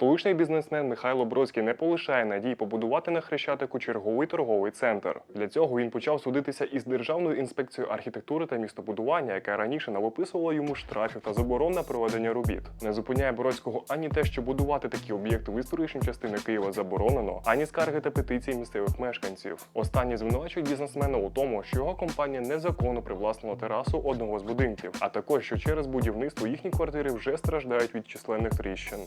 Столичний бізнесмен Михайло Бродський не полишає надій побудувати на Хрещатику черговий торговий центр. Для цього він почав судитися із Державною інспекцією архітектури та містобудування, яка раніше навиписувала йому штрафів та заборон на проведення робіт. Не зупиняє Бродського ані те, що будувати такі об'єкти в історичній частині Києва заборонено, ані скарги та петиції місцевих мешканців. Останні звинувачують бізнесмена у тому, що його компанія незаконно привласнила терасу одного з будинків, а також що через будівництво їхні квартири вже страждають від численних тріщин.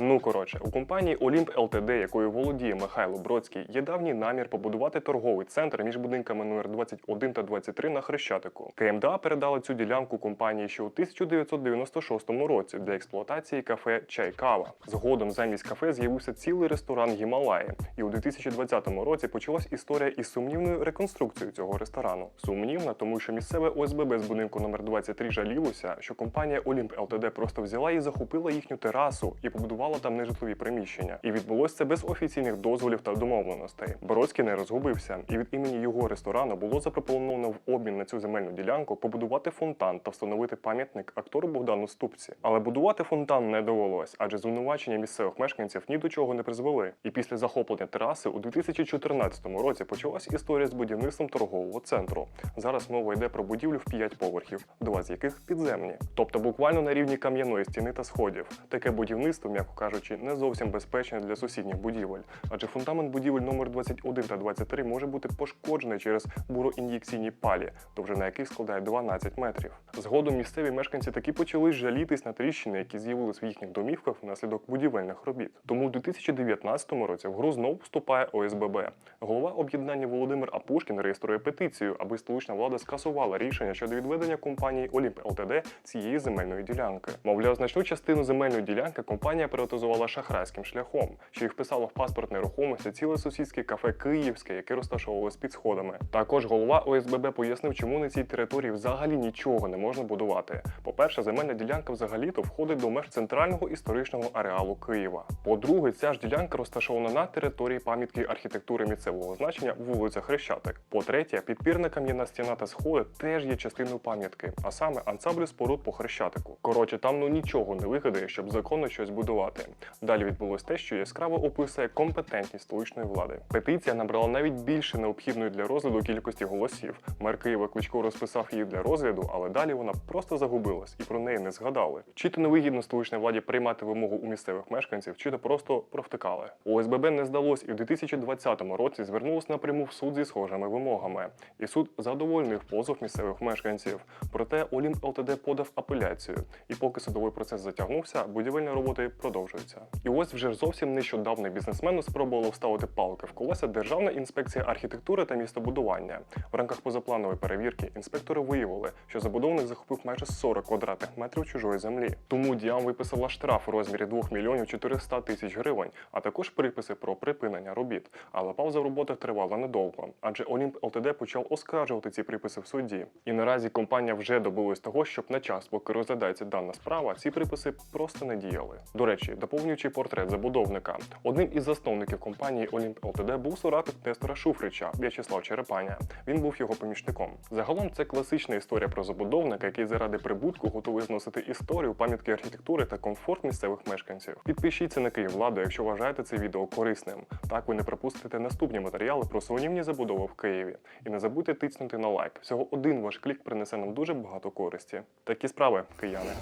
Ну коротше, у компанії Олімп ЛТД, якою володіє Михайло Бродський, є давній намір побудувати торговий центр між будинками номер 21 та 23 на Хрещатику. КМДА передала цю ділянку компанії ще у 1996 році для експлуатації кафе Чай Кава. Згодом замість кафе з'явився цілий ресторан Гімалаї, і у 2020 році почалась історія із сумнівною реконструкцією цього ресторану. Сумнівна, тому що місцеве ОСББ з будинку номер 23 жалілося, що компанія Олімп ЛТД просто взяла і захопила їхню терасу і побудувала там нежитлові приміщення. І відбулося це без офіційних дозволів та домовленостей. Бородський не розгубився, і від імені його ресторану було запропоновано в обмін на цю земельну ділянку побудувати фонтан та встановити пам'ятник актору Богдану Ступці. Але будувати фонтан не довелось, адже звинувачення місцевих мешканців ні до чого не призвели. І після захоплення тераси у 2014 році почалась історія з будівництвом торгового центру. Зараз мова йде про будівлю в 5 поверхів, два з яких підземні, тобто буквально на рівні кам'яної стіни та сходів. Таке будівництво, м'яко кажучи, не зовсім безпечне для сусідніх будівель, адже фундамент будівель номер 21 та 23 може бути пошкоджений через буроін'єкційні палі, довжина яких складає 12 метрів. Згодом місцеві мешканці таки почали жалітись на тріщини, які з'явились в їхніх домівках внаслідок будівельних робіт. Тому у 2019 році в гру знову вступає ОСББ. Голова об'єднання Володимир Апушкін реєструє петицію, аби столична влада скасувала рішення щодо відведення компанії Олімп ЛТД цієї земельної ділянки. Мовляв, значну частину земельної ділянки компанія приватизувала шахрайським шляхом, що й вписало в паспорт нерухомості ціле сусідське кафе Київське, яке розташовувалось під сходами. Також голова ОСББ пояснив, чому на цій території взагалі нічого не можна будувати. По-перше, земельна ділянка взагалі-то входить до меж центрального історичного ареалу Києва. По-друге, ця ж ділянка розташована на території пам'ятки архітектури місцевого значення вулиця Хрещатик. По-третє, підпірна кам'яна стіна та сходи теж є частиною пам'ятки, а саме ансамблю споруд по Хрещатику. Коротше, там ну нічого не вигадає, щоб законно щось будувати. Далі відбулось те, що яскраво описує компетентність столичної влади. Петиція набрала навіть більше необхідної для розгляду кількості голосів. Мер Києва Кличко розписав її для розгляду, але далі вона просто загубилась і про неї не згадали. Чи то невигідно столичній владі приймати вимогу у місцевих мешканців, чи то просто провтикали. ОСББ не здалось і в 2020 році звернулось напряму в суд зі схожими вимогами. І суд задовольнив позов місцевих мешканців. Проте Олімп ЛТД подав апеляцію. І поки судовий процес затягнувся, будівельні роботи продовжуються. І ось вже зовсім нещодавно бізнесмену спробувало вставити палки в колеса Державна інспекція архітектури та містобудування. В рамках позапланової перевірки інспектори виявили, що забудовник захопив майже 40 квадратних метрів чужої землі. Тому діям виписала штраф у розмірі 2 мільйонів 400 тисяч гривень, а також приписи про припинення робіт. Але пауза в роботах тривала недовго, адже Олімп ЛТД почав оскаржувати ці приписи в суді. І наразі компанія вже добилась того, щоб на час, поки розглядається дана справа, ці приписи просто не діяли. До речі, доповнюючи портрет забудовника, одним із засновників компанії Олімп ЛТД був соратник Нестора Шуфрича В'ячеслав Черепаня. Він був його помічником. Загалом це класична історія про забудовника, який заради прибутку готовий зносити історію, пам'ятки архітектури та комфорт місцевих мешканців. Підпишіться на Київладу, якщо вважаєте це відео корисним. Так ви не пропустите наступні матеріали про сумнівні забудови в Києві. І не забудьте тиснути на лайк. Всього один ваш клік принесе нам дуже багато користі. Такі справи, кияни.